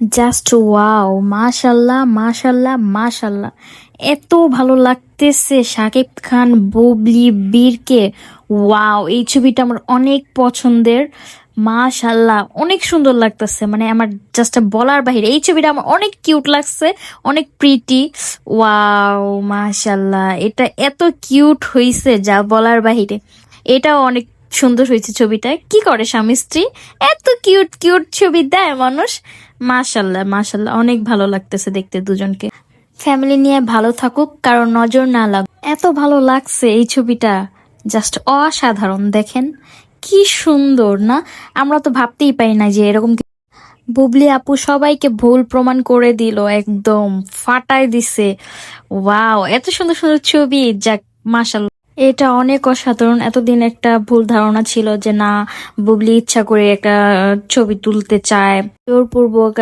Just wow মাশাল্লাহ মাশাল্লাহ মাশাল্লাহ এত ভালো লাগতেছে শাকিব খান, বুবলি, বীরকে। ওয়াও এই ছবিটা আমার অনেক পছন্দের। মাশাল্লাহ অনেক সুন্দর লাগতেছে। মানে আমার জাস্ট বলার বাহিরে, এই ছবিটা আমার অনেক কিউট লাগছে, অনেক প্রিটি ওয়াও মাশাল্লাহ এটা এত কিউট হয়েছে যা বলার বাহিরে। এটাও অনেক সুন্দর হয়েছে ছবিটা কি করে স্বামী স্ত্রী? এত কিউট কিউট ছবি দেয় মানুষ। মাশাল্লাহ মাশাল্লাহ। অনেক ভালো লাগতেছে দেখতে দুজনকে। ফ্যামিলি নিয়ে ভালো থাকুক কারণ নজর না লাগুক। এত ভালো লাগছে এই ছবিটা। জাস্ট অসাধারণ, দেখেন। কি সুন্দর, না? আমরা তো ভাবতেই পারি না যে এরকম বুবলি আপু সবাইকে ভুল প্রমাণ করে দিল, একদম ফাটাই দিছে। ওয়াও, এত সুন্দর সুন্দর ছবি। যাক, মাশাল্লাহ। এটা অনেক অসাধারণ। এতদিন একটা ভুল ধারণা ছিল যে না, বুবলি ইচ্ছা করে একটা ছবি তুলতে চায়, জোরপূর্বক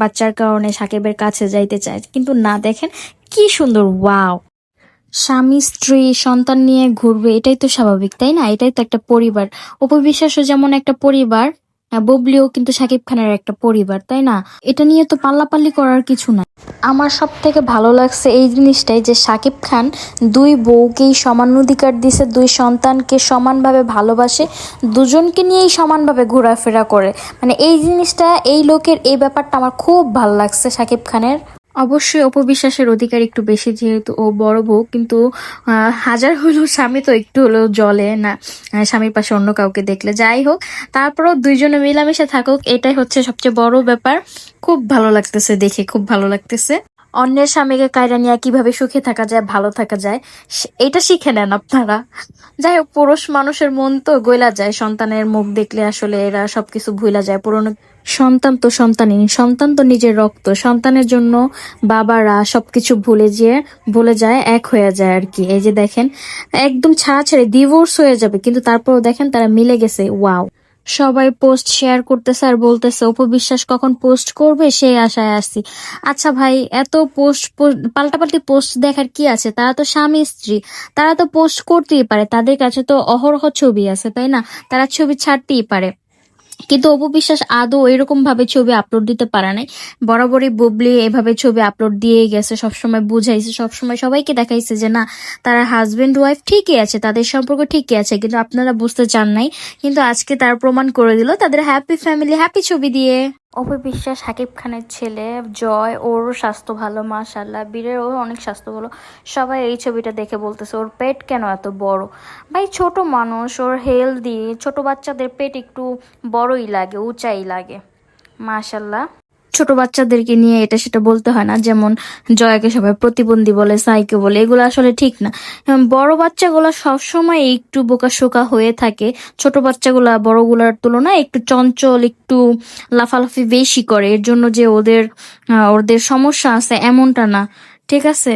বাচ্চার কারণে সাকিবের কাছে যাইতে চায়। কিন্তু না, দেখেন কি সুন্দর, ওয়াও! স্বামী, স্ত্রী, সন্তান নিয়ে ঘুরবে, এটাই তো স্বাভাবিক, তাই না? এটাই তো একটা পরিবার। অপবিশ্বাসও যেমন একটা পরিবার বুবলিও কিন্তু সাকিব খানের একটা পরিবার, তাই না? এটা নিয়ে তো পাল্লাপাল্লি করার কিছু নাই। আমার সব থেকে ভালো লাগছে এই জিনিসটাই যে সাকিব খান দুই বউকেই সমান অধিকার দিছে, দুই সন্তানকে সমানভাবে ভালোবাসে, দুজনকে নিয়েই সমানভাবে ঘোরাফেরা করে। মানে এই জিনিসটা, এই লোকের এই ব্যাপারটা আমার খুব ভালো লাগছে সাকিব খানের। অবশ্যই অপবিশ্বাসের অধিকার একটু বেশি যেহেতু ও বড় বউ, কিন্তু হাজার হলেও স্বামী তো একটু হলেও জলে না স্বামীর পাশে অন্য কাউকে দেখলে। যাই হোক, তারপরেও দুইজনে মিলামিশে থাকুক, এটাই হচ্ছে সবচেয়ে বড় ব্যাপার। খুব ভালো লাগতেছে দেখে, খুব ভালো লাগতেছে। অন্যের স্বামীকে কায়রা নিয়ে কীভাবে সুখে থাকা যায়, ভালো থাকা যায় এটা শিখে নেন আপনারা। যাই হোক, পুরুষ মানুষের মন তো গইলা যায়, সন্তানের মুখ দেখলে আসলে এরা সবকিছু ভুলা যায়, পুরনো সন্তান তো সন্তানই, সন্তান তো নিজের রক্ত। সন্তানের জন্য বাবারা সবকিছু ভুলে যেয়ে, ভুলে যায়, এক হয়ে যায় আর কি। এই যে দেখেন, একদম ছাড়া ছেড়ে ডিভোর্স হয়ে যাবে, কিন্তু তারপরেও দেখেন তারা মিলে গেছে ওয়াও সবাই পোস্ট শেয়ার করতেছে আর বলতেছে অপবিশ্বাস কখন পোস্ট করবে? সেই আশায় আসছি আচ্ছা ভাই, এত পোস্ট পাল্টাপাল্টি পোস্ট দেখার কি আছে? তারা তো স্বামী, স্ত্রী। তারা তো পোস্ট করতেই পারে, তাদের কাছে তো অহরহ ছবি আছে, তাই না? তারা ছবি ছাড়তেই পারে। কিন্তু অপু বিশ্বাস আদৌ এরকম ভাবে ছবি আপলোড দিতে পারে নাই। বরাবরই বুবলি এভাবে ছবি আপলোড দিয়ে গেছে, সবসময় বুঝাইছে, সবসময় সবাইকে দেখাইছে যে না, তারা হাজব্যান্ড ওয়াইফ ঠিকই আছে, তাদের সম্পর্ক ঠিকই আছে, কিন্তু আপনারা বুঝতে চান নাই। কিন্তু আজকে তার প্রমাণ করে দিল তাদের হ্যাপি ফ্যামিলি হ্যাপি ছবি দিয়ে। অপু বিশ্বাস সাকিব খানের ছেলে, জয়, ওর স্বাস্থ্য ভালো মাশাল্লাহ বীরের ওর অনেক স্বাস্থ্য ভালো। সবাই এই ছবিটা দেখে বলতেছে, ওর পেট কেন এত বড়? ভাই, ছোট মানুষ, ওর হেলদি ছোট বাচ্চাদের পেট একটু বড়ই লাগে, উঁচাই লাগে মাশাল্লাহ ছোট বাচ্চাদেরকে নিয়ে এটা সেটা বলতে হয় না। যেমন জয়াকে সবাই প্রতিবন্ধী বলে, সাইকে বলে, এগুলো আসলে ঠিক না। বড় বাচ্চাগুলো সবসময় একটু বোকাশোকা হয়ে থাকে। ছোট বাচ্চাগুলা বড়গুলার তুলনায় একটু চঞ্চল, একটু লাফালাফি বেশি করে। এর জন্য যে ওদের ওদের সমস্যা আছে এমনটা না। ঠিক আছে?